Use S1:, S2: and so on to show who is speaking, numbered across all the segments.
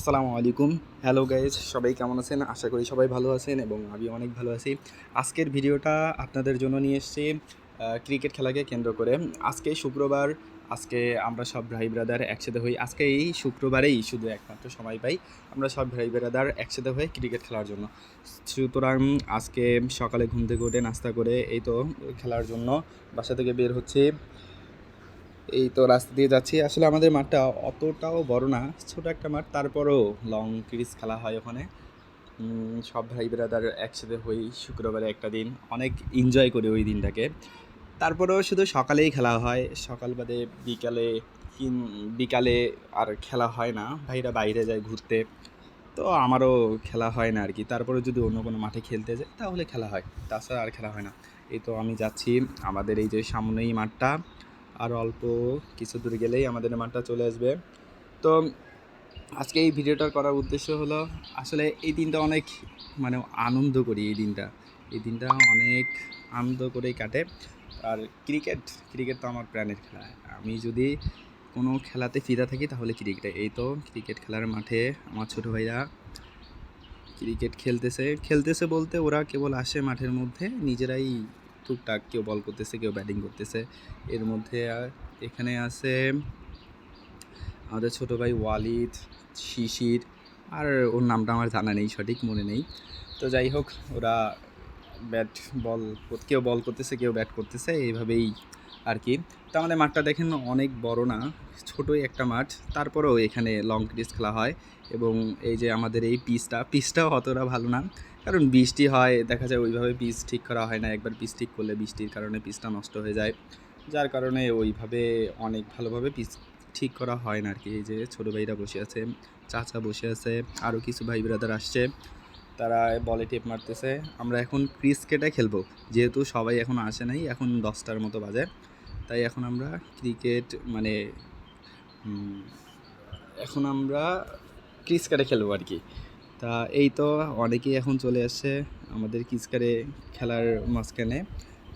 S1: আসসালামু আলাইকুম। Hello guys সবাই কেমন আছেন? আশা করি সবাই ভালো আছেন এবং আমি অনেক ভালো আছি। আজকের ভিডিওটা আপনাদের জন্য নিয়ে এসেছি ক্রিকেট খেলাকে কেন্দ্র করে। আজকে শুক্রবার, আজকে আমরা সব ভাই ব্রাদার একসাথে হই। আজকে এই শুক্রবারেই শুধু একমাত্র সময় পাই আমরা সব ভাই ব্রাদার একসাথে হয়ে ক্রিকেট খেলার জন্য। সুতরাং আজকে সকালে ঘুম থেকে উঠে নাস্তা করে এই তো খেলার জন্য বাসা থেকে বের হচ্ছে। এই তো রাস্তা দিয়ে যাচ্ছি। আসলে আমাদের মাঠটা অতটাও বড় না, ছোট একটা মাঠ। তারপরেও লং ক্রিজ খেলা হয় ওখানে। সব ভাই ব্রাদার একসাথে হই শুক্রবারে একটা দিন। অনেক এনজয় করি ওই দিনটাকে। তারপরেও শুধু সকালেই খেলা হয়। সকাল বাদে বিকালে বিকালে আর খেলা হয় না। ভাইরা বাইরে যায় ঘুরতে। তো আমারও খেলা হয় না আর কি তারপরে যদি অন্য কোনো মাঠে খেলতে যায় তাহলে খেলা হয়। তাছাড়া আর খেলা হয় না। এই তো আমি যাচ্ছি। আমাদের এই যে সামনেই মাঠটা। আর অল্প কিছু দূর গেলেই আমাদের মাঠটা চলে আসবে। তো আজকে এই ভিডিওটা করার উদ্দেশ্য হলো, আসলে এই দিনটা অনেক মানে আনন্দ করি এই দিনটা। এই দিনটা অনেক আনন্দ করেই কাটে। আর ক্রিকেট ক্রিকেট তো আমার প্রাণের খেলা। আমি যদি কোনো খেলাতে ফিদা থাকি তাহলে ক্রিকেটে। এই তো ক্রিকেট খেলার মাঠে আমার ছোটো ভাইরা ক্রিকেট খেলতেছে। খেলতেছে বলতে ওরা কেবল আসে মাঠের মধ্যে, নিজেরাই টুকটাক কেউ বল করতেছে, কেউ ব্যাটিং করতেছে। এর মধ্যে এখানে আছে আমাদের ছোটো ভাই ওয়ালিদ, শিশির, আর ওর নামটা আমার জানা নেই, সঠিক মনে নেই। তো যাই হোক, ওরা ব্যাট বল কেউ বল করতেছে, কেউ ব্যাট করতেছে, এইভাবেই আর কি। তো আমাদের মাঠটা দেখেন অনেক বড় না, ছোটোই একটা মাঠ। তারপরেও এখানে লং ক্রিজ খেলা হয় এবং এই যে আমাদের এই পিচটা পিচটাও অতটা ভালো না। কারণ বৃষ্টি হয়, দেখা যায় ওইভাবে পিচ ঠিক করা হয় না, একবার পিচ ঠিক করলে বৃষ্টির কারণে পিচটা নষ্ট হয়ে যায়। যার কারণে ওইভাবে অনেক ভালোভাবে পিচ ঠিক করা হয় না আর কি। এই যে ছোটো ভাইরা বসে আছে, চাচা বসে আছে, আরও কিছু ভাই ব্রাদার আসছে। তারা বলে টেপ মারতেছে। আমরা এখন ক্রিকেটে খেলব। যেহেতু সবাই এখন আসে নাই, এখন দশটার মতো বাজে। তাই এখন আমরা ক্রিকেট মানে এখন আমরা ক্রিকেটে খেলব আর কি। তা এই তো অনেকেই এখন চলে আসছে আমাদের কিসকারে খেলার মাঝখানে।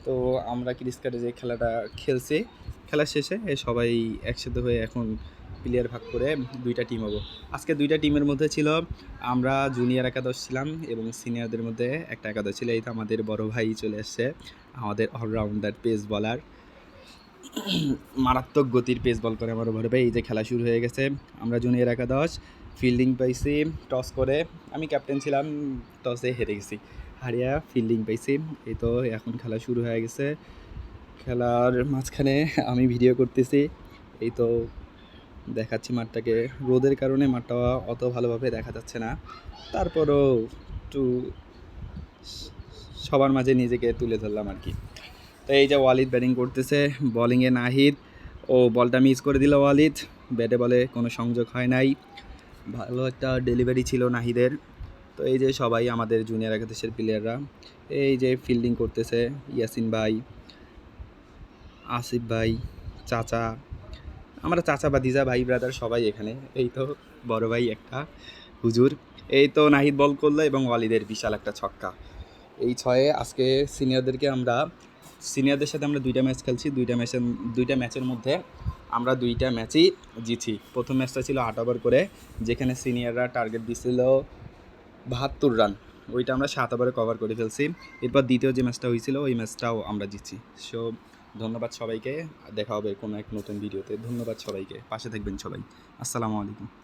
S1: তো আমরা ক্রিকেটে যে খেলাটা খেলছি, খেলা শেষে সবাই একসাথে হয়ে এখন প্লেয়ার ভাগ করে দুইটা টিম হব। আজকে দুইটা টিমের মধ্যে ছিল, আমরা জুনিয়র একাদশ ছিলাম এবং সিনিয়রদের মধ্যে একটা একাদশ ছিল। এই তো আমাদের বড় ভাই চলে আসছে আমাদের অলরাউন্ডার পেস বলার মারাত্মক গতির পেস বল করে আমার বড় ভাই এই যে খেলা শুরু হয়ে গেছে, আমরা জুনিয়র একাদশ ফিল্ডিং পাইছি টস করে। আমি ক্যাপ্টেন ছিলাম টসে হেরে গেছি। হারিয়া ফিল্ডিং পাইছি। এই তো এখন খেলা শুরু হয়ে গেছে। খেলার মাঝখানে আমি ভিডিও করতেছি। এই তো দেখাচ্ছি মাঠটাকে। রোদের কারণে মাঠটা অত ভালোভাবে দেখা যাচ্ছে না। তারপরও একটু সবার মাঝে নিজেকে তুলে ধরলাম আর কি। তো এই যে ওয়ালিদ ব্যাটিং করতেছে বলিংয়ে নাহিদ। ও বলটা মিস করে দিল ওয়ালিদ। ব্যাটে বলে কোনো সংযোগ হয় নাই। ভালো একটা ডেলিভারি ছিল নাহিদের। তো এই যে সবাই আমাদের জুনিয়র একাদশের প্লেয়াররা এই যে ফিল্ডিং করতেছে ইয়াসিন ভাই, আসিফ ভাই, চাচা। আমরা চাচা বা দিজা ভাই ব্রাদার সবাই এখানে। এই তো বড় ভাই একটা, হুজুর। এই তো নাহিদ বল করল এবং ওয়ালিদের বিশাল একটা ছক্কা। এই ছয়ে আজকে সিনিয়রদেরকে আমরা, সিনিয়রদের সাথে আমরা দুইটা ম্যাচ খেলছি। দুইটা ম্যাচের দুইটা ম্যাচের মধ্যে আমরা দুইটা ম্যাচই জিতছি। প্রথম ম্যাচটা ছিল আট ওভার করে, যেখানে সিনিয়ররা টার্গেট দিছিল বাহাত্তর রান ওইটা আমরা সাত ওভারে কভার করে ফেলছি। এরপর দ্বিতীয় যে ম্যাচটা হয়েছিল, ওই ম্যাচটাও আমরা জিতছি। সো ধন্যবাদ সবাইকে। দেখা হবে কোনো এক নতুন ভিডিওতে ধন্যবাদ সবাইকে। পাশে থাকবেন সবাই। আসসালামু আলাইকুম।